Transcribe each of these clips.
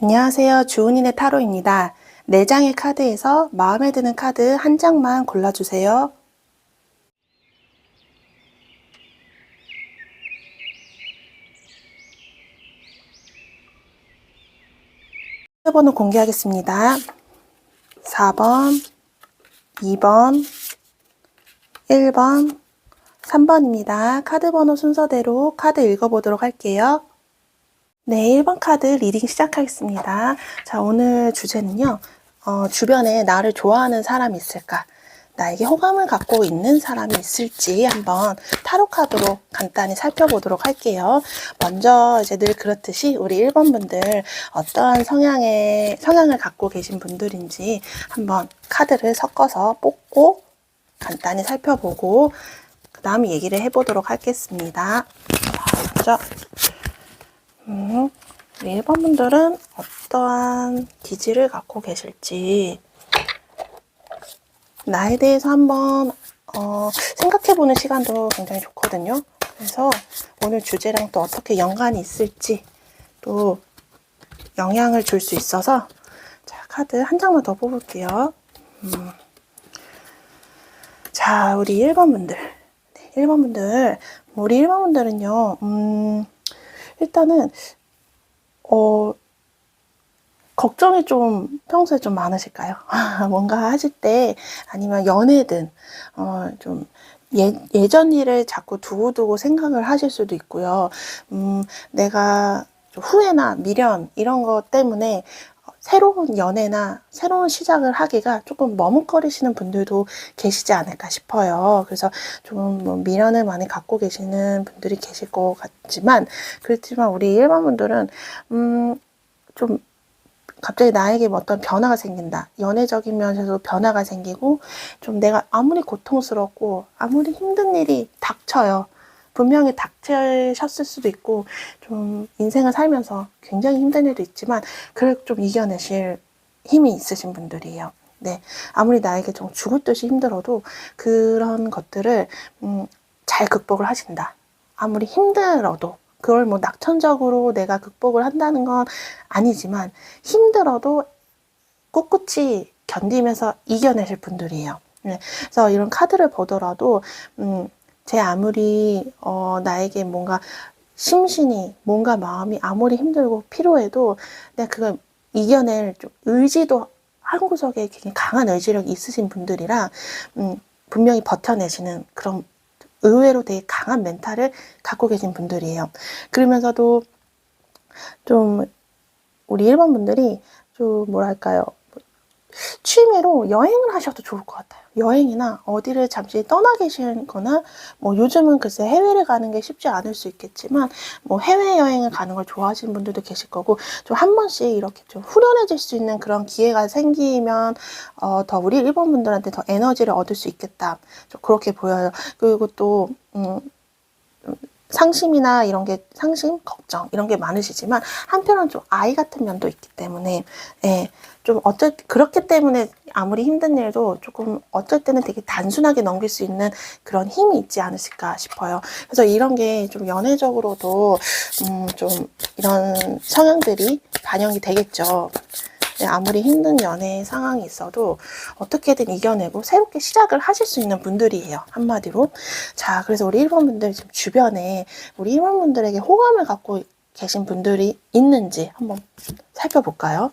안녕하세요. 주은이네 타로입니다. 4장의 카드에서 마음에 드는 카드 한 장만 골라주세요. 번호 공개하겠습니다. 4번, 2번, 1번, 3번입니다. 카드 번호 순서대로 카드 읽어보도록 할게요. 네, 1번 카드 리딩 시작하겠습니다. 자, 오늘 주제는요, 어, 주변에 나를 좋아하는 사람이 있을까? 나에게 호감을 갖고 있는 사람이 있을지 한번 타로 카드로 간단히 살펴보도록 할게요. 먼저 이제 늘 그렇듯이 우리 1번 분들 어떠한 성향의, 성향을 갖고 계신 분들인지 한번 카드를 섞어서 뽑고 간단히 살펴보고 그 다음 얘기를 해보도록 하겠습니다. 자, 먼저 음, 우리 1번 분들은 어떠한 기질을 갖고 계실지 나에 대해서 한번 어, 생각해보는 시간도 굉장히 좋거든요. 그래서 오늘 주제랑 또 어떻게 연관이 있을지 또 영향을 줄 수 있어서 자 카드 한 장만 더 뽑을게요. 음. 자 우리 1번 분들 네, 1번 분들 우리 1번 분들은요 음, 일단은 어 걱정이 좀 평소에 좀 많으실까요? 뭔가 하실 때 아니면 연애든 어, 좀 예, 예전 일을 자꾸 두고두고 생각을 하실 수도 있고요. 음, 내가 좀 후회나 미련 이런 것 때문에 새로운 연애나 새로운 시작을 하기가 조금 머뭇거리시는 분들도 계시지 않을까 싶어요. 그래서 좀 뭐 미련을 많이 갖고 계시는 분들이 계실 것 같지만 그렇지만 우리 일반 분들은 음좀 갑자기 나에게 뭐 어떤 변화가 생긴다. 연애적인 면에서도 변화가 생기고 좀 내가 아무리 고통스럽고 아무리 힘든 일이 닥쳐요. 분명히 닥치셨을 수도 있고 좀 인생을 살면서 굉장히 힘든 일도 있지만 그걸 좀 이겨내실 힘이 있으신 분들이에요. 네. 아무리 나에게 좀 죽을 듯이 힘들어도 그런 것들을 음, 잘 극복을 하신다. 아무리 힘들어도 그걸 뭐 낙천적으로 내가 극복을 한다는 건 아니지만 힘들어도 꿋꿋이 견디면서 이겨내실 분들이에요. 네. 그래서 이런 카드를 보더라도 음, 제 아무리 어, 나에게 뭔가 심신이 뭔가 마음이 아무리 힘들고 피로해도 내가 그걸 이겨낼 좀 의지도 한 구석에 굉장히 강한 의지력이 있으신 분들이라 음, 분명히 버텨내시는 그런 의외로 되게 강한 멘탈을 갖고 계신 분들이에요. 그러면서도 좀 우리 일본 분들이 좀 뭐랄까요. 취미로 여행을 하셔도 좋을 것 같아요. 여행이나 어디를 잠시 떠나 계시거나 뭐 요즘은 글쎄 해외를 가는 게 쉽지 않을 수 있겠지만 뭐 해외 여행을 가는 걸 좋아하시는 분들도 계실 거고 좀 한 번씩 이렇게 좀 후련해질 수 있는 그런 기회가 생기면 어, 더 우리 일본 분들한테 더 에너지를 얻을 수 있겠다. 좀 그렇게 보여요. 그리고 또 음, 상심이나 이런 게 상심, 걱정 이런 게 많으시지만 한편은 좀 아이 같은 면도 있기 때문에 예, 좀 어쩔 그렇기 때문에 아무리 힘든 일도 조금 어쩔 때는 되게 단순하게 넘길 수 있는 그런 힘이 있지 않으실까 싶어요. 그래서 이런 게 좀 연애적으로도 음, 좀 이런 성향들이 반영이 되겠죠. 네, 아무리 힘든 연애 상황이 있어도 어떻게든 이겨내고 새롭게 시작을 하실 수 있는 분들이에요. 한마디로. 자, 그래서 우리 1번 분들 지금 주변에 우리 1번 분들에게 호감을 갖고 계신 분들이 있는지 한번 살펴볼까요?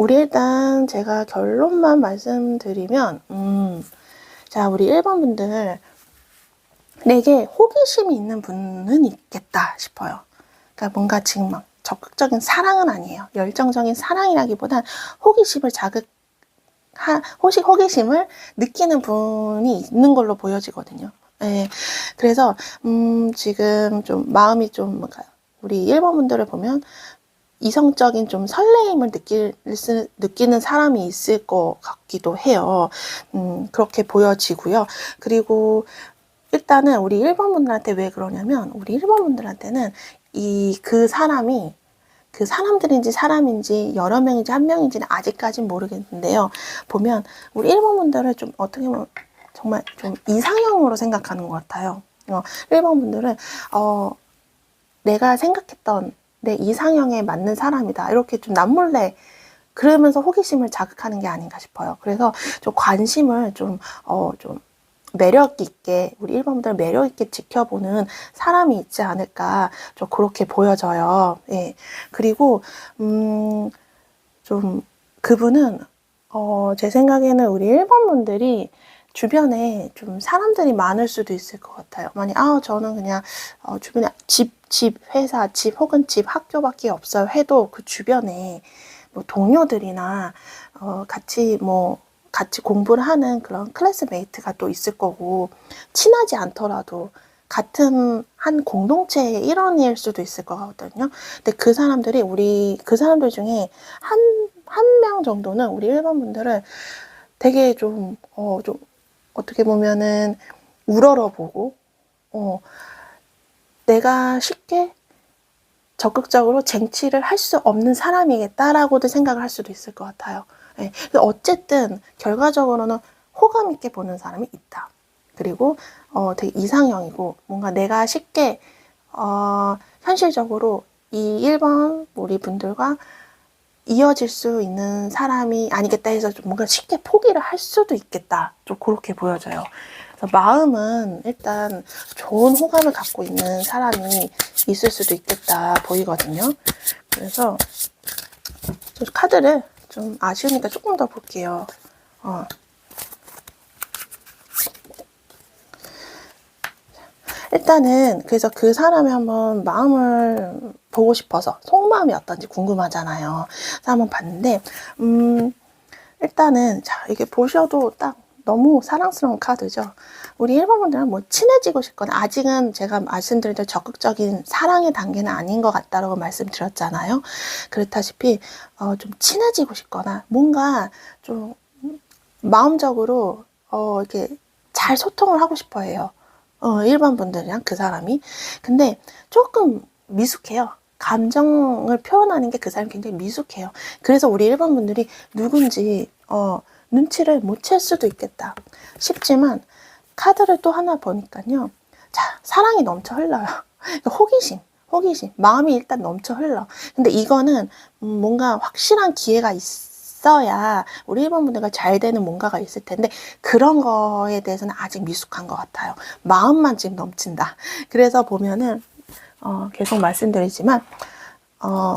우리 일단 제가 결론만 말씀드리면, 음, 자, 우리 1번 분들, 내게 호기심이 있는 분은 있겠다 싶어요. 그러니까 뭔가 지금 막 적극적인 사랑은 아니에요. 열정적인 사랑이라기보단 호기심을 자극, 하, 호시, 호기심을 느끼는 분이 있는 걸로 보여지거든요. 예. 그래서, 음, 지금 좀 마음이 좀, 뭔가, 우리 1번 분들을 보면 이성적인 좀 설레임을 느낄, 느끼는 사람이 있을 것 같기도 해요. 음, 그렇게 보여지고요. 그리고 일단은 우리 1번 분들한테 왜 그러냐면, 우리 1번 분들한테는 이, 그 사람이 그 사람들인지 사람인지 여러 명인지 한 명인지는 아직까진 모르겠는데요. 보면 우리 1번 분들을 좀 어떻게 보면 정말 좀 이상형으로 생각하는 것 같아요. 어, 1번 분들은 어, 내가 생각했던 내 이상형에 맞는 사람이다. 이렇게 좀 남몰래 그러면서 호기심을 자극하는 게 아닌가 싶어요. 그래서 좀 관심을 좀, 어, 좀 매력 있게, 우리 1번분들 매력 있게 지켜보는 사람이 있지 않을까, 좀 그렇게 보여져요. 예. 그리고, 음, 좀, 그분은, 어, 제 생각에는 우리 1번분들이 주변에 좀 사람들이 많을 수도 있을 것 같아요. 만약, 아, 저는 그냥, 어, 주변에 집, 집, 회사, 집 혹은 집, 학교밖에 없어요. 해도 그 주변에 뭐 동료들이나, 어, 같이 뭐, 같이 공부를 하는 그런 클래스메이트가 또 있을 거고, 친하지 않더라도 같은 한 공동체의 일원일 수도 있을 것 같거든요. 근데 그 사람들이 우리, 그 사람들 중에 한, 한 명 정도는 우리 일반 분들을 되게 좀, 어, 좀, 어떻게 보면은 우러러보고, 어, 내가 쉽게 적극적으로 쟁취를 할 수 없는 사람이겠다라고도 생각을 할 수도 있을 것 같아요. 예. 근데 어쨌든 결과적으로는 호감 있게 보는 사람이 있다. 그리고 어, 되게 이상형이고 뭔가 내가 쉽게 어, 현실적으로 이 1번 우리 분들과 이어질 수 있는 사람이 아니겠다 해서 좀 뭔가 쉽게 포기를 할 수도 있겠다. 좀 그렇게 보여져요. 마음은 일단 좋은 호감을 갖고 있는 사람이 있을 수도 있겠다 보이거든요. 그래서 저 카드를 좀 아쉬우니까 조금 더 볼게요. 어. 일단은 그래서 그 사람의 한번 마음을 보고 싶어서 속마음이 어떤지 궁금하잖아요. 그래서 한번 봤는데 음 일단은 자 이게 보셔도 딱 너무 사랑스러운 카드죠. 우리 1번 분들은 뭐 친해지고 싶거나 아직은 제가 말씀드린 대로 적극적인 사랑의 단계는 아닌 것 같다라고 말씀드렸잖아요. 그렇다시피 어, 좀 친해지고 싶거나 뭔가 좀 마음적으로 어, 이렇게 잘 소통을 하고 싶어 해요. 어, 일반 분들이랑 그 사람이. 근데 조금 미숙해요. 감정을 표현하는 게 그 사람이 굉장히 미숙해요. 그래서 우리 일반 분들이 누군지, 어, 눈치를 못 챌 수도 있겠다 싶지만, 카드를 또 하나 보니까요. 자, 사랑이 넘쳐 흘러요. 호기심, 호기심. 마음이 일단 넘쳐 흘러. 근데 이거는 음, 뭔가 확실한 기회가 있어야 우리 일본 분들과 잘 되는 뭔가가 있을 텐데 그런 거에 대해서는 아직 미숙한 것 같아요. 마음만 지금 넘친다. 그래서 보면은 어, 계속 말씀드리지만 어,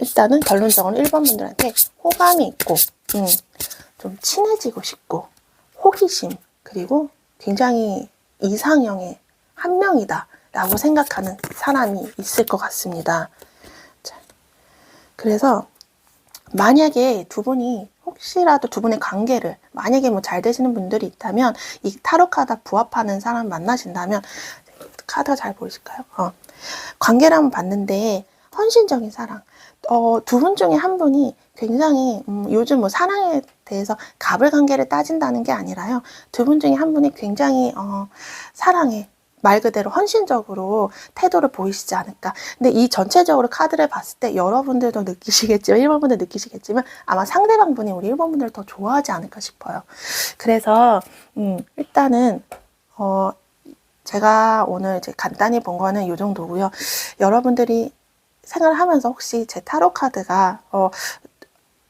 일단은 결론적으로 1번 분들한테 호감이 있고 음, 좀 친해지고 싶고 호기심 그리고 굉장히 이상형의 한 명이다 라고 생각하는 사람이 있을 것 같습니다. 자, 그래서 만약에 두 분이 혹시라도 두 분의 관계를 만약에 뭐 잘 되시는 분들이 있다면 이 타로 카드 부합하는 사람 만나신다면 카드가 잘 보이실까요? 어. 관계를 한번 봤는데 헌신적인 사랑. 어, 두 분 중에 한 분이 굉장히 음, 요즘 뭐 사랑에 대해서 갑을 관계를 따진다는 게 아니라요. 두 분 중에 한 분이 굉장히 어, 사랑에 말 그대로 헌신적으로 태도를 보이시지 않을까. 근데 이 전체적으로 카드를 봤을 때 여러분들도 느끼시겠지만, 1번분들 느끼시겠지만, 아마 상대방 분이 우리 1번분들을 더 좋아하지 않을까 싶어요. 그래서, 음, 일단은, 어, 제가 오늘 이제 간단히 본 거는 이 정도고요. 여러분들이 생활하면서 혹시 제 타로 카드가, 어,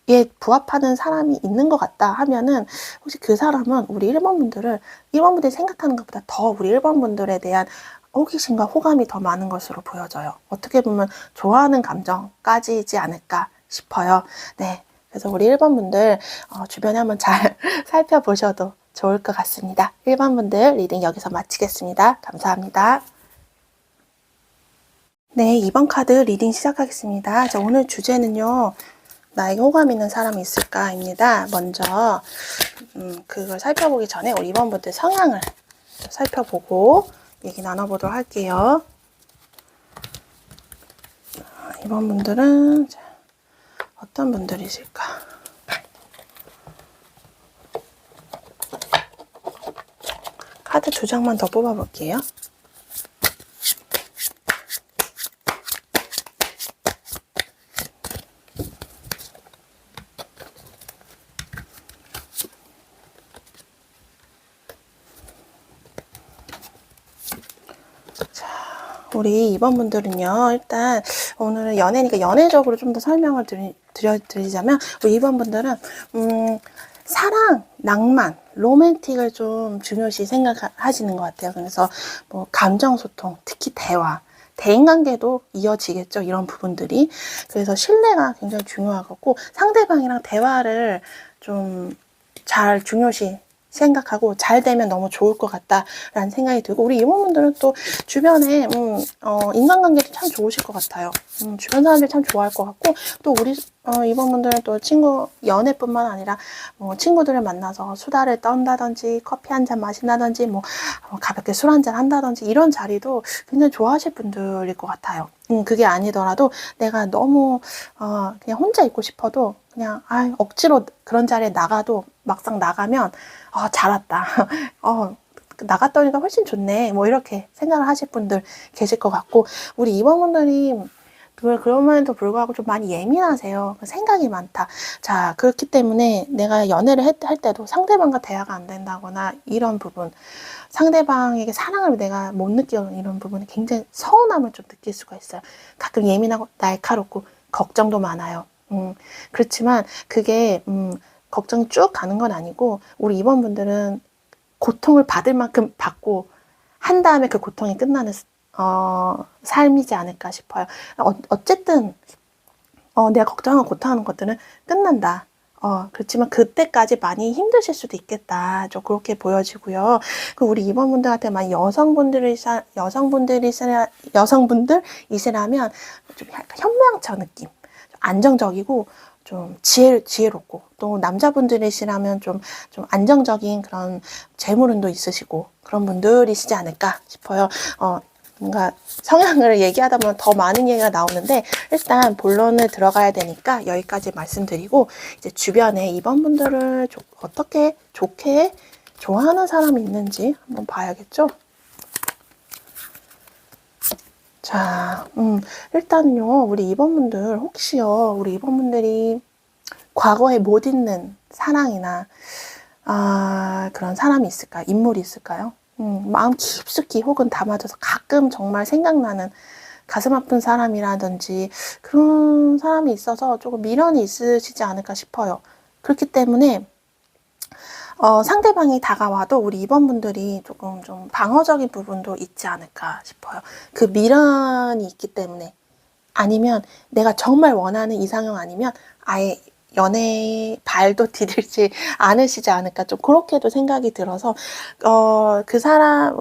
에 부합하는 사람이 있는 것 같다 하면은 혹시 그 사람은 우리 1번 분들을 1번 분들이 생각하는 것보다 더 우리 1번 분들에 대한 호기심과 호감이 더 많은 것으로 보여져요. 어떻게 보면 좋아하는 감정까지이지 않을까 싶어요. 네. 그래서 우리 1번 분들 어, 주변에 한번 잘 살펴보셔도 좋을 것 같습니다. 1번 분들 리딩 여기서 마치겠습니다. 감사합니다. 네, 2번 카드 리딩 시작하겠습니다. 자, 오늘 주제는요. 나에게 호감 있는 사람이 있을까입니다. 먼저 음, 그걸 살펴보기 전에 우리 2번 분들 성향을 살펴보고 얘기 나눠보도록 할게요. 2번 분들은 어떤 분들이실까? 카드 두 장만 더 뽑아볼게요. 우리 이번 분들은요, 일단 오늘은 연애니까 연애적으로 좀 더 설명을 드리, 드려, 드리자면, 우리 이번 분들은, 음, 사랑, 낭만, 로맨틱을 좀 중요시 생각하시는 것 같아요. 그래서 뭐, 감정소통, 특히 대화, 대인관계도 이어지겠죠. 이런 부분들이. 그래서 신뢰가 굉장히 중요하고, 상대방이랑 대화를 좀 잘 중요시 생각하고 잘 되면 너무 좋을 것 같다라는 생각이 들고 우리 이모분들은 또 주변에 음, 어, 인간관계도 참 좋으실 것 같아요. 음, 주변 사람들 참 좋아할 것 같고 또 우리 어, 이모분들은 또 친구 연애뿐만 아니라 뭐 친구들을 만나서 수다를 떤다든지 커피 한 잔 마신다든지 뭐 어, 가볍게 술 한 잔 한다든지 이런 자리도 굉장히 좋아하실 분들일 것 같아요. 음, 그게 아니더라도 내가 너무 어, 그냥 혼자 있고 싶어도 그냥 아, 억지로 그런 자리에 나가도 막상 나가면 어, 잘 왔다. 어, 나갔더니가 훨씬 좋네. 뭐 이렇게 생각을 하실 분들 계실 것 같고 우리 이번분들이 그- 그럼에도 불구하고 좀 많이 예민하세요. 생각이 많다. 자, 그렇기 때문에 내가 연애를 했- 할 때도 상대방과 대화가 안 된다거나 이런 부분, 상대방에게 사랑을 내가 못 느끼는 이런 부분에 굉장히 서운함을 좀 느낄 수가 있어요. 가끔 예민하고 날카롭고 걱정도 많아요. 음, 그렇지만 그게, 음, 걱정이 쭉 가는 건 아니고, 우리 이번 분들은 고통을 받을 만큼 받고, 한 다음에 그 고통이 끝나는, 어, 삶이지 않을까 싶어요. 어, 어쨌든, 어, 내가 걱정하고 고통하는 것들은 끝난다. 어, 그렇지만 그때까지 많이 힘드실 수도 있겠다. 좀 그렇게 보여지고요. 그 우리 이번분들한테 많이 여성분들이, 여성분들이, 여성분들이시라면 좀 현모양처 느낌. 좀 안정적이고 좀 지혜, 지혜롭고 또 남자분들이시라면 좀, 좀 안정적인 그런 재물운도 있으시고 그런 분들이시지 않을까 싶어요. 어, 뭔가 성향을 얘기하다 보면 더 많은 얘기가 나오는데 일단 본론을 들어가야 되니까 여기까지 말씀드리고 이제 주변에 이번 분들을 조- 어떻게 좋게 좋아하는 사람이 있는지 한번 봐야겠죠. 자, 음, 일단은요, 우리 이번 분들 혹시요, 우리 이번 분들이 과거에 못 잊는 사랑이나 아, 그런 사람이 있을까요? 인물이 있을까요? 음, 마음 깊숙이 혹은 담아둬서 가끔 정말 생각나는 가슴 아픈 사람이라든지 그런 사람이 있어서 조금 미련이 있으시지 않을까 싶어요. 그렇기 때문에 어, 상대방이 다가와도 우리 이번 분들이 조금 좀 방어적인 부분도 있지 않을까 싶어요. 그 미련이 있기 때문에 아니면 내가 정말 원하는 이상형 아니면 아예 연애에 발도 디딜지 않으시지 않을까 좀 그렇게도 생각이 들어서 어 그 사람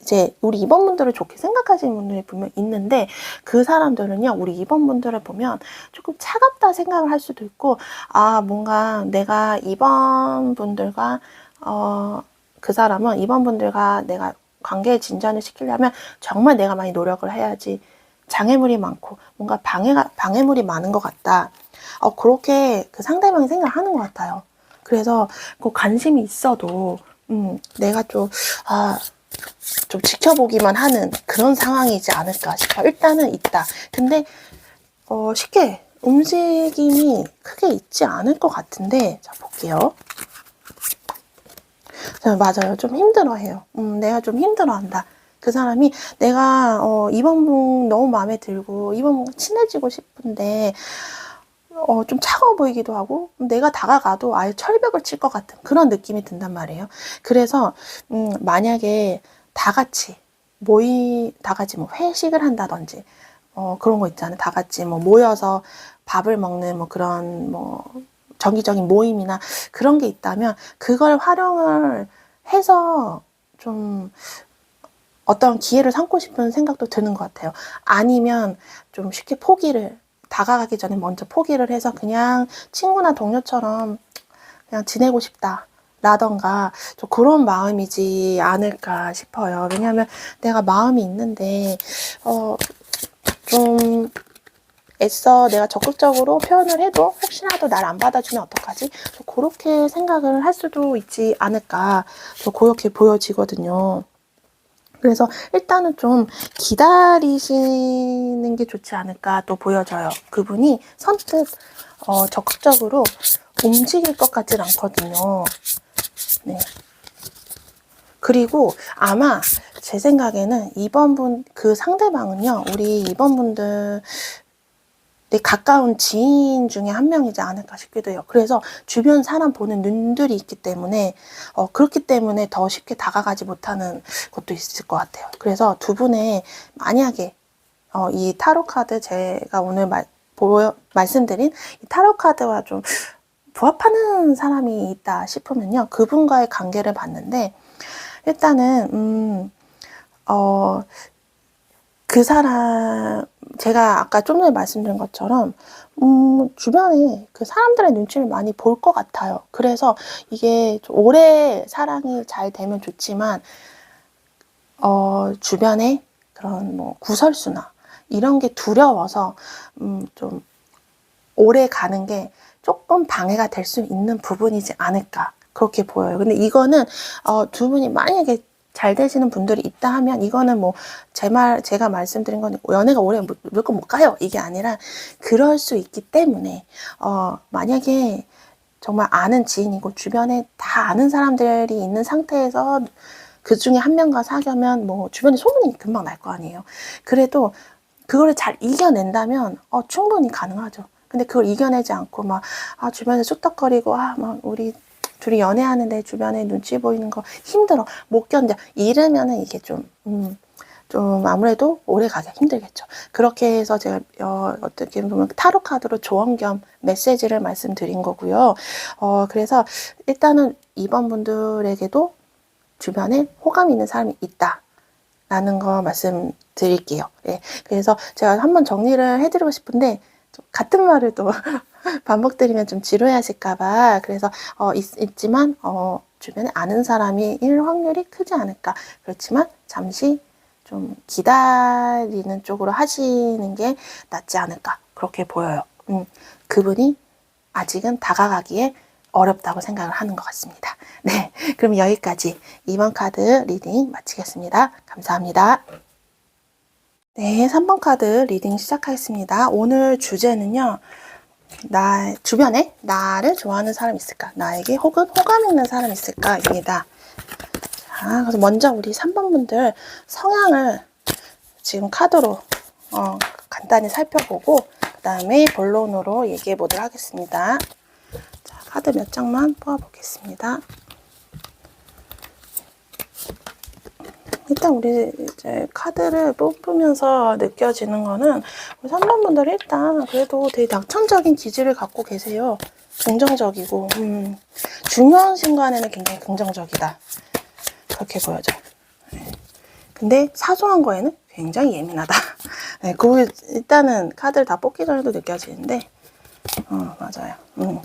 이제 우리 이번 분들을 좋게 생각하시는 분들이 분명 있는데 그 사람들은요 우리 이번 분들을 보면 조금 차갑다 생각을 할 수도 있고 아 뭔가 내가 이번 분들과 어 그 사람은 이번 분들과 내가 관계의 진전을 시키려면 정말 내가 많이 노력을 해야지 장애물이 많고 뭔가 방해가 방해물이 많은 것 같다. 어 그렇게 그 상대방이 생각하는 것 같아요. 그래서 그 관심이 있어도 음 내가 좀아 좀 지켜보기만 하는 그런 상황이지 않을까 싶어요. 일단은 있다. 근데 어, 쉽게 움직임이 크게 있지 않을 것 같은데 자 볼게요. 자, 맞아요. 좀 힘들어해요. 음, 내가 좀 힘들어한다. 그 사람이 내가 어, 이번 분 너무 마음에 들고 이번 분 친해지고 싶은데 어, 좀 차가워 보이기도 하고 내가 다가가도 아예 철벽을 칠 것 같은 그런 느낌이 든단 말이에요. 그래서 음, 만약에 다 같이 모이 다 같이 뭐 회식을 한다든지 어, 그런 거 있잖아요. 다 같이 뭐 모여서 밥을 먹는 뭐 그런 뭐 정기적인 모임이나 그런 게 있다면 그걸 활용을 해서 좀 어떤 기회를 삼고 싶은 생각도 드는 것 같아요. 아니면 좀 쉽게 포기를 다가가기 전에 먼저 포기를 해서 그냥 친구나 동료처럼 그냥 지내고 싶다. 라던가 좀 그런 마음이지 않을까 싶어요. 왜냐하면 내가 마음이 있는데 어 좀 애써 내가 적극적으로 표현을 해도 혹시라도 날 안 받아주면 어떡하지? 좀 그렇게 생각을 할 수도 있지 않을까. 좀 그렇게 보여지거든요. 그래서 일단은 좀 기다리시는 게 좋지 않을까 또 보여져요. 그분이 선뜻 어, 적극적으로 움직일 것 같진 않거든요. 네. 그리고 아마 제 생각에는 2번 분, 그 상대방은요, 우리 2번 분들, 내 가까운 지인 중에 한 명이지 않을까 싶기도 해요. 그래서 주변 사람 보는 눈들이 있기 때문에, 어, 그렇기 때문에 더 쉽게 다가가지 못하는 것도 있을 것 같아요. 그래서 두 분의 만약에, 어, 이 타로 카드 제가 오늘 말, 보여, 말씀드린 이 타로 카드와 좀 부합하는 사람이 있다 싶으면요. 그분과의 관계를 봤는데, 일단은, 음, 어, 그 사람, 제가 아까 좀 전에 말씀드린 것처럼, 음, 주변에 그 사람들의 눈치를 많이 볼 것 같아요. 그래서 이게 좀 오래 사랑이 잘 되면 좋지만, 어, 주변에 그런 뭐 구설수나 이런 게 두려워서, 음, 좀 오래 가는 게 조금 방해가 될 수 있는 부분이지 않을까. 그렇게 보여요. 근데 이거는, 어, 두 분이 만약에 잘 되시는 분들이 있다 하면 이거는 뭐 제 말 제가 말씀드린 건 연애가 오래 물- 물건 못 가요 이게 아니라 그럴 수 있기 때문에 어 만약에 정말 아는 지인이고 주변에 다 아는 사람들이 있는 상태에서 그 중에 한 명과 사귀면 뭐 주변에 소문이 금방 날 거 아니에요. 그래도 그거를 잘 이겨낸다면 어 충분히 가능하죠. 근데 그걸 이겨내지 않고 막 아 주변에 쑥덕거리고 아 막 우리 둘이 연애하는데 주변에 눈치 보이는 거 힘들어 못 견뎌 이러면은 이게 좀 음, 좀 아무래도 오래 가기 힘들겠죠. 그렇게 해서 제가 어, 어떻게 보면 타로 카드로 조언 겸 메시지를 말씀드린 거고요. 어, 그래서 일단은 이번 분들에게도 주변에 호감 있는 사람이 있다. 라는 거 말씀드릴게요. 예. 그래서 제가 한번 정리를 해드리고 싶은데, 좀 같은 말을 또 반복드리면 좀 지루해 하실까봐. 그래서, 어, 있, 지만 어, 주변에 아는 사람이 일 확률이 크지 않을까. 그렇지만, 잠시 좀 기다리는 쪽으로 하시는 게 낫지 않을까. 그렇게 보여요. 음, 그분이 아직은 다가가기에 어렵다고 생각을 하는 것 같습니다. 네. 그럼 여기까지 2번 카드 리딩 마치겠습니다. 감사합니다. 네, 3번 카드 리딩 시작하겠습니다. 오늘 주제는요, 나, 주변에 나를 좋아하는 사람 있을까? 나에게 혹은 호감 있는 사람 있을까? 입니다. 자, 그래서 먼저 우리 3번 분들 성향을 지금 카드로, 어, 간단히 살펴보고, 그 다음에 본론으로 얘기해 보도록 하겠습니다. 자, 카드 몇 장만 뽑아 보겠습니다. 일단 우리 이제 카드를 뽑으면서 느껴지는 거는 우리 3번 분들 일단 그래도 되게 낙천적인 기질을 갖고 계세요. 긍정적이고 음, 중요한 순간에는 굉장히 긍정적이다. 그렇게 보여져요. 네. 근데 사소한 거에는 굉장히 예민하다. 네, 그 일단은 카드를 다 뽑기 전에도 느껴지는데 어, 맞아요. 음.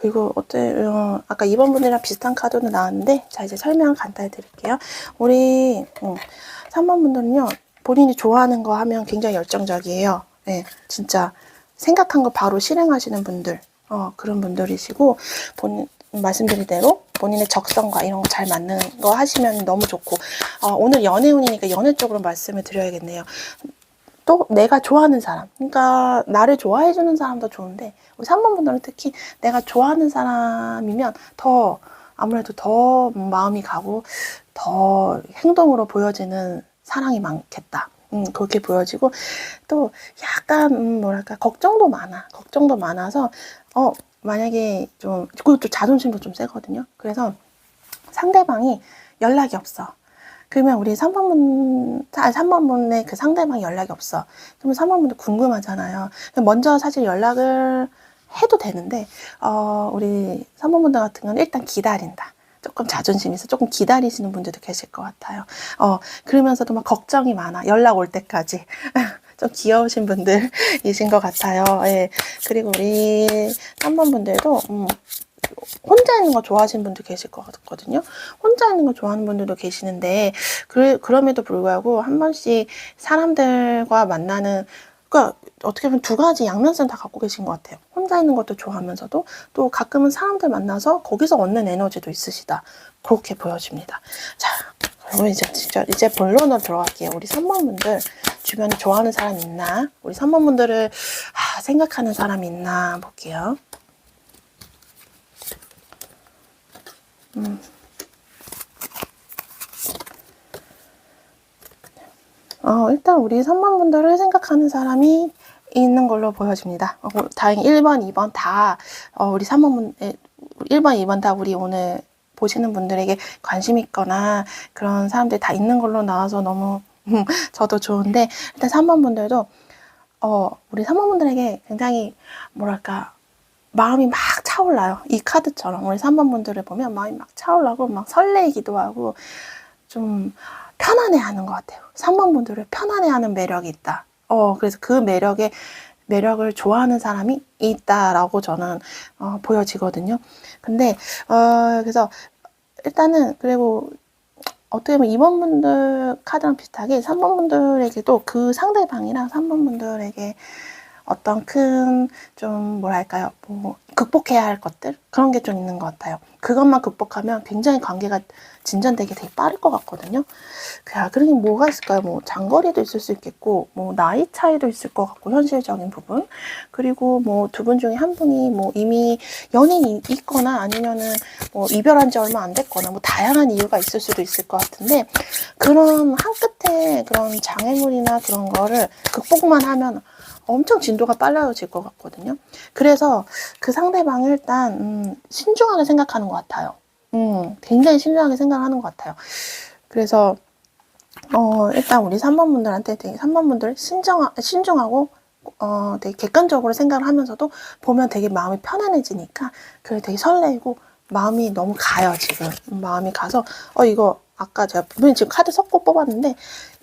그리고 어때 어, 아까 2번 분이랑 비슷한 카드도 나왔는데 자 이제 설명을 간단히 드릴게요. 우리 음, 3번 분들은요 본인이 좋아하는 거 하면 굉장히 열정적이에요. 네, 진짜 생각한 거 바로 실행하시는 분들 어, 그런 분들이시고 본인 말씀드린 대로 본인의 적성과 이런 거 잘 맞는 거 하시면 너무 좋고 어, 오늘 연애운이니까 연애 쪽으로 말씀을 드려야겠네요. 또 내가 좋아하는 사람, 그러니까 나를 좋아해주는 사람도 좋은데 우리 3번 분들은 특히 내가 좋아하는 사람이면 더 아무래도 더 마음이 가고 더 행동으로 보여지는 사랑이 많겠다. 음, 그렇게 보여지고 또 약간 음, 뭐랄까 걱정도 많아. 걱정도 많아서 어 만약에 좀 그리고 또 자존심도 좀 세거든요. 그래서 상대방이 연락이 없어. 그러면 우리 3번 분, 아, 3번 분의 그 상대방이 연락이 없어. 그러면 3번 분도 궁금하잖아요. 먼저 사실 연락을 해도 되는데, 어, 우리 3번 분들 같은 경우는 일단 기다린다. 조금 자존심 있어. 조금 기다리시는 분들도 계실 것 같아요. 어, 그러면서도 막 걱정이 많아. 연락 올 때까지. 좀 귀여우신 분들이신 것 같아요. 예. 그리고 우리 3번 분들도, 음, 혼자 있는 거 좋아하시는 분도 계실 것 같거든요. 혼자 있는 거 좋아하는 분들도 계시는데, 그, 그럼에도 불구하고 한 번씩 사람들과 만나는, 그러니까 어떻게 보면 두 가지 양면성 다 갖고 계신 것 같아요. 혼자 있는 것도 좋아하면서도 또 가끔은 사람들 만나서 거기서 얻는 에너지도 있으시다. 그렇게 보여집니다. 자, 그러면 이제 진짜 이제 본론으로 들어갈게요. 우리 3번 분들 주변에 좋아하는 사람 있나? 우리 3번 분들을 아, 생각하는 사람 있나 볼게요. 어, 일단 우리 3번 분들을 생각하는 사람이 있는 걸로 보여집니다. 어, 다행히 1번, 2번 다, 어, 우리 3번 분, 에, 1번, 2번 다 우리 오늘 보시는 분들에게 관심 있거나 그런 사람들이 다 있는 걸로 나와서 너무 저도 좋은데, 일단 3번 분들도, 어, 우리 3번 분들에게 굉장히, 뭐랄까, 마음이 막 차올라요. 이 카드처럼. 우리 3번 분들을 보면 마음이 막 차올라고 막 설레이기도 하고 좀 편안해하는 것 같아요. 3번 분들을 편안해하는 매력이 있다. 어, 그래서 그 매력에 매력을 좋아하는 사람이 있다라고 저는 어, 보여지거든요. 근데 어, 그래서 일단은 그리고 어떻게 보면 2번 분들 카드랑 비슷하게 3번 분들에게도 그 상대방이랑 3번 분들에게 어떤 큰 좀 뭐랄까요 뭐 극복해야 할 것들 그런 게 좀 있는 것 같아요. 그것만 극복하면 굉장히 관계가 진전되게 되게 빠를 것 같거든요. 야, 그러니 뭐가 있을까요? 뭐 장거리도 있을 수 있겠고, 뭐 나이 차이도 있을 것 같고 현실적인 부분. 그리고 뭐 두 분 중에 한 분이 뭐 이미 연인이 있거나 아니면은 뭐 이별한 지 얼마 안 됐거나 뭐 다양한 이유가 있을 수도 있을 것 같은데 그런 한 끝에 그런 장애물이나 그런 거를 극복만 하면 엄청 진도가 빨라질 것 같거든요. 그래서 그 상대방을 일단 음, 신중하게 생각하는 것 같아요. 음, 굉장히 신중하게 생각하는 것 같아요. 그래서 어, 일단 우리 3번 분들한테 되게 3번 분들 신중 신중하고 어, 되게 객관적으로 생각을 하면서도 보면 되게 마음이 편안해지니까 그래 되게 설레고 마음이 너무 가요 지금 마음이 가서 어 이거 아까 제가 분명히 지금 카드 섞고 뽑았는데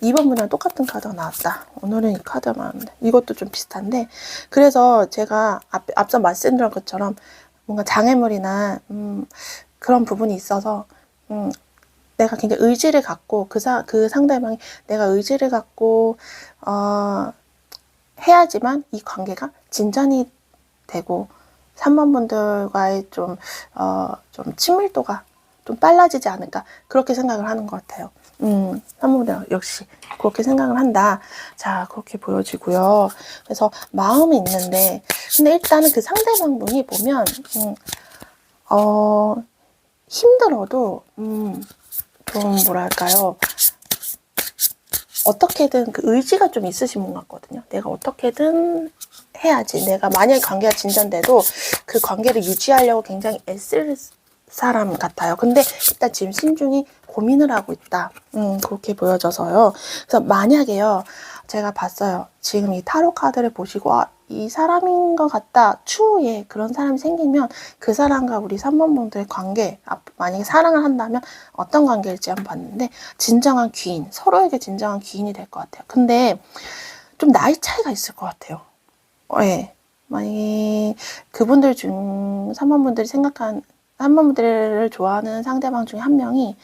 2번 분이랑 똑같은 카드가 나왔다. 오늘은 이 카드가 나왔는데 이것도 좀 비슷한데 그래서 제가 앞, 앞서 말씀드린 것처럼 뭔가 장애물이나 음, 그런 부분이 있어서 음, 내가 굉장히 의지를 갖고 그, 사, 그 상대방이 내가 의지를 갖고 어, 해야지만 이 관계가 진전이 되고 3번 분들과의 좀, 어, 좀 친밀도가 좀 빨라지지 않을까 그렇게 생각을 하는 것 같아요. 음, 3번 분들 역시 그렇게 생각을 한다. 자, 그렇게 보여지고요. 그래서 마음이 있는데 근데 일단은 그 상대방 분이 보면 음, 어, 힘들어도 음, 좀 뭐랄까요 어떻게든 그 의지가 좀 있으신 분 같거든요. 내가 어떻게든 해야지. 내가 만약 관계가 진전돼도 그 관계를 유지하려고 굉장히 애쓸 사람 같아요. 근데 일단 지금 신중히 고민을 하고 있다. 음, 그렇게 보여져서요. 그래서 만약에요. 제가 봤어요. 지금 이 타로 카드를 보시고 아, 이 사람인 것 같다. 추후에 그런 사람이 생기면 그 사람과 우리 3번 분들의 관계, 아, 만약에 사랑을 한다면 어떤 관계일지 한번 봤는데 진정한 귀인, 서로에게 진정한 귀인이 될 것 같아요. 근데 좀 나이 차이가 있을 것 같아요. 어, 예. 만약에 그분들 중 3번 분들이 생각한 3번 분들을 좋아하는 상대방 중에 한 명이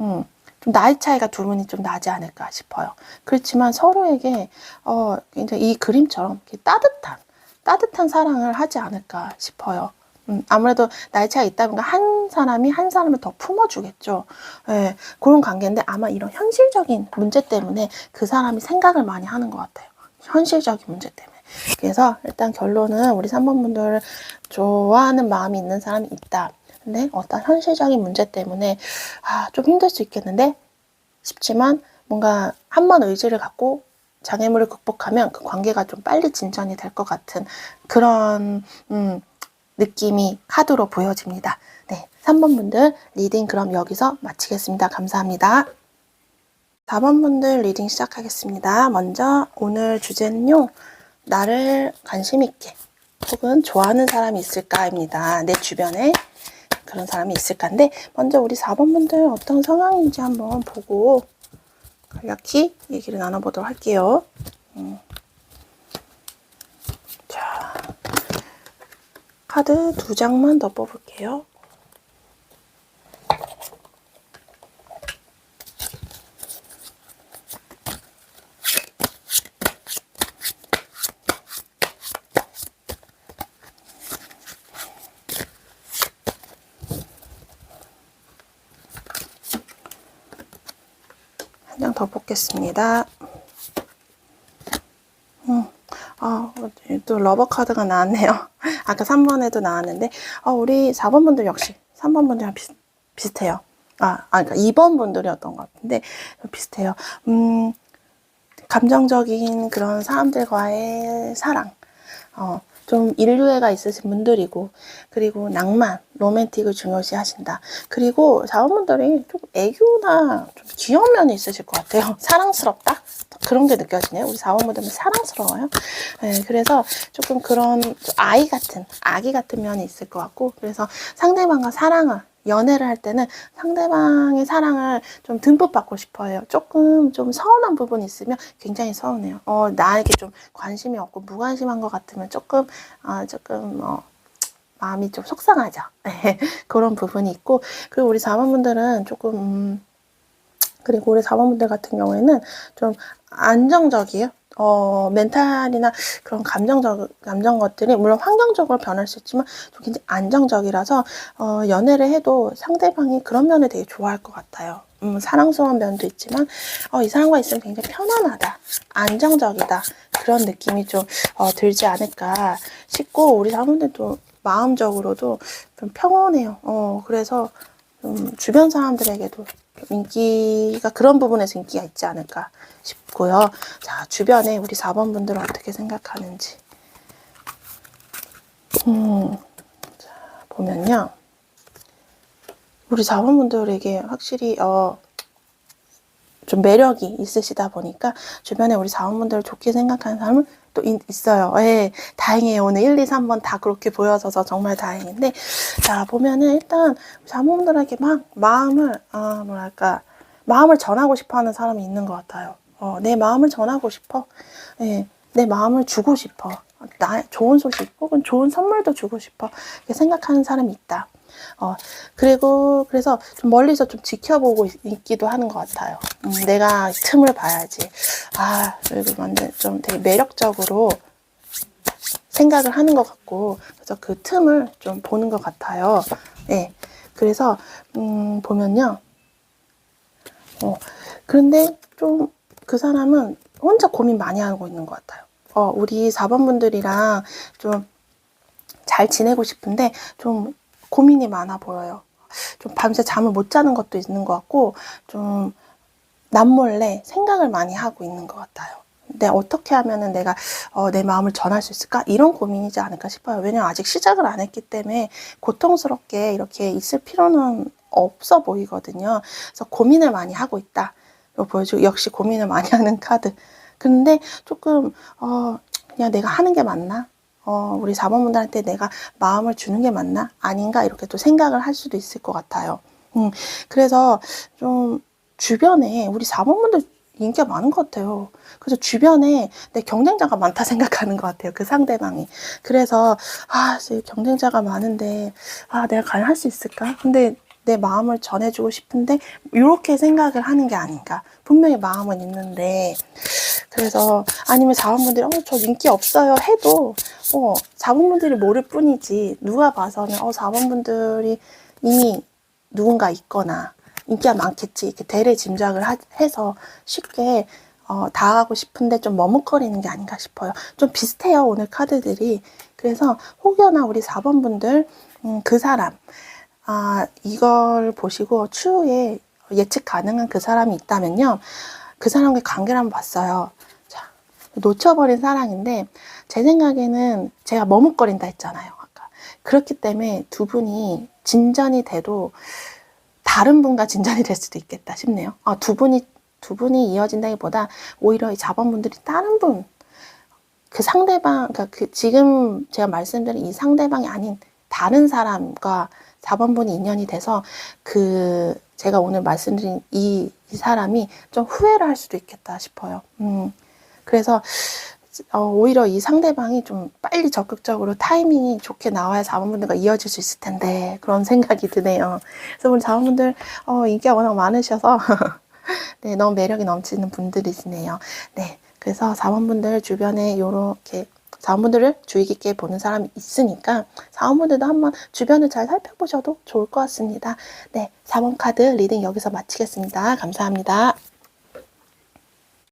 음, 좀 나이 차이가 두 분이 좀 나지 않을까 싶어요. 그렇지만 서로에게 어, 굉장히 이 그림처럼 따뜻한 따뜻한 사랑을 하지 않을까 싶어요. 음, 아무래도 나이 차이가 있다 보니까 한 사람이 한 사람을 더 품어주겠죠. 예, 그런 관계인데 아마 이런 현실적인 문제 때문에 그 사람이 생각을 많이 하는 것 같아요. 현실적인 문제 때문에. 그래서 일단 결론은 우리 3번 분들 좋아하는 마음이 있는 사람이 있다. 근데 어떤 현실적인 문제 때문에 아, 좀 힘들 수 있겠는데 싶지만 뭔가 한 번 의지를 갖고 장애물을 극복하면 그 관계가 좀 빨리 진전이 될 것 같은 그런 음, 느낌이 카드로 보여집니다. 네, 3번 분들 리딩 그럼 여기서 마치겠습니다. 감사합니다. 4번 분들 리딩 시작하겠습니다. 먼저 오늘 주제는요. 나를 관심 있게 혹은 좋아하는 사람이 있을까입니다. 내 주변에 그런 사람이 있을까인데 먼저 우리 4번 분들 어떤 성향인지 한번 보고 간략히 얘기를 나눠보도록 할게요. 음. 자, 카드 두 장만 더 뽑을게요. 한 뽑겠습니다. 음, 아, 또 러버 카드가 나왔네요. 아까 3번에도 나왔는데, 아, 우리 4번 분들 역시 3번 분들이랑 비슷, 비슷해요. 아, 아, 그러니까 2번 분들이었던 것 같은데, 비슷해요. 음, 감정적인 그런 사람들과의 사랑, 어, 좀 인류애가 있으신 분들이고, 그리고 낭만, 로맨틱을 중요시 하신다. 그리고 자원분들이 좀 애교나 좀 귀여운 면이 있으실 것 같아요. 사랑스럽다? 그런 게 느껴지네요. 우리 자원분들은 사랑스러워요. 네, 그래서 조금 그런 좀 아이 같은, 아기 같은 면이 있을 것 같고, 그래서 상대방과 사랑을, 연애를 할 때는 상대방의 사랑을 좀 듬뿍 받고 싶어 해요. 조금 좀 서운한 부분이 있으면 굉장히 서운해요. 어, 나에게 좀 관심이 없고 무관심한 것 같으면 조금, 아, 조금, 어, 마음이 좀 속상하죠. 네, 그런 부분이 있고, 그리고 우리 자원분들은 조금, 음, 그리고 우리 자원분들 같은 경우에는 좀 안정적이에요. 어, 멘탈이나 그런 감정적, 감정 것들이 물론 환경적으로 변할 수 있지만 좀 굉장히 안정적이라서 어, 연애를 해도 상대방이 그런 면을 되게 좋아할 것 같아요. 음, 사랑스러운 면도 있지만 어, 이 사람과 있으면 굉장히 편안하다, 안정적이다 그런 느낌이 좀 어, 들지 않을까 싶고 우리 사람들도 마음적으로도 좀 평온해요. 어, 그래서 좀 주변 사람들에게도 좀 인기가 그런 부분에서 인기가 있지 않을까 싶고 요. 자, 주변에 우리 4번 분들은 어떻게 생각하는지. 음, 자, 보면요. 우리 4번 분들에게 확실히, 어, 좀 매력이 있으시다 보니까 주변에 우리 자원분들을 좋게 생각하는 사람은 또 있, 있어요. 예, 다행이에요. 오늘 1, 2, 3번 다 그렇게 보여져서 정말 다행인데, 자, 보면은 일단 자원분들에게 막 마음을, 아, 뭐랄까, 마음을 전하고 싶어 하는 사람이 있는 것 같아요. 어, 내 마음을 전하고 싶어. 예, 내 마음을 주고 싶어. 나, 좋은 소식 혹은 좋은 선물도 주고 싶어. 이렇게 생각하는 사람이 있다. 어, 그리고 그래서 좀 멀리서 좀 지켜보고 있, 있기도 하는 것 같아요. 음, 내가 틈을 봐야지. 아, 그리고 완전 좀 되게 매력적으로 생각을 하는 것 같고, 그래서 그 틈을 좀 보는 것 같아요. 네. 그래서, 음, 보면요. 어, 그런데 좀 그 사람은 혼자 고민 많이 하고 있는 것 같아요. 어, 우리 4번 분들이랑 좀 잘 지내고 싶은데 좀 고민이 많아 보여요. 좀 밤새 잠을 못 자는 것도 있는 것 같고, 좀 남몰래 생각을 많이 하고 있는 것 같아요. 근데 어떻게 하면은 내가 어, 내 마음을 전할 수 있을까? 이런 고민이지 않을까 싶어요. 왜냐면 아직 시작을 안 했기 때문에 고통스럽게 이렇게 있을 필요는 없어 보이거든요. 그래서 고민을 많이 하고 있다. 보여주고 역시 고민을 많이 하는 카드. 근데 조금 어, 그냥 내가 하는 게 맞나? 어, 우리 4번 분들한테 내가 마음을 주는 게 맞나? 아닌가? 이렇게 또 생각을 할 수도 있을 것 같아요. 음, 그래서 좀 주변에 우리 4번 분들 인기가 많은 것 같아요. 그래서 주변에 내 경쟁자가 많다 생각하는 것 같아요. 그 상대방이. 그래서, 아, 경쟁자가 많은데, 아, 내가 과연 할 수 있을까? 근데 내 마음을 전해주고 싶은데, 이렇게 생각을 하는 게 아닌가. 분명히 마음은 있는데, 그래서, 아니면 자원분들이, 어, 저 인기 없어요. 해도, 어, 자본분들이 모를 뿐이지, 누가 봐서는, 어, 자본분들이 이미 누군가 있거나, 인기가 많겠지. 이렇게 대리 짐작을 하- 해서 쉽게 어, 다가가고 싶은데 좀 머뭇거리는 게 아닌가 싶어요. 좀 비슷해요, 오늘 카드들이. 그래서 혹여나 우리 4번 분들, 음, 그 사람, 아, 이걸 보시고 추후에 예측 가능한 그 사람이 있다면요. 그 사람과의 관계를 한번 봤어요. 자, 놓쳐버린 사랑인데, 제 생각에는 제가 머뭇거린다 했잖아요. 아까. 그렇기 때문에 두 분이 진전이 돼도 다른 분과 진전이 될 수도 있겠다 싶네요. 아, 두 분이 두 분이 이어진다기보다 오히려 이 자본분들이 다른 분, 그 상대방, 그러니까 그 지금 제가 말씀드린 이 상대방이 아닌 다른 사람과 4번분이 인연이 돼서 그 제가 오늘 말씀드린 이, 이 사람이 좀 후회를 할 수도 있겠다 싶어요. 음, 그래서 어, 오히려 이 상대방이 좀 빨리 적극적으로 타이밍이 좋게 나와야 자원분들과 이어질 수 있을 텐데 그런 생각이 드네요. 그래서 우리 자원분들 어, 인기가 워낙 많으셔서 네, 너무 매력이 넘치는 분들이시네요. 네, 그래서 사원분들 주변에 요렇게 사원분들을 주의 깊게 보는 사람이 있으니까 사원분들도 한번 주변을 잘 살펴보셔도 좋을 것 같습니다. 네, 4번 카드 리딩 여기서 마치겠습니다. 감사합니다.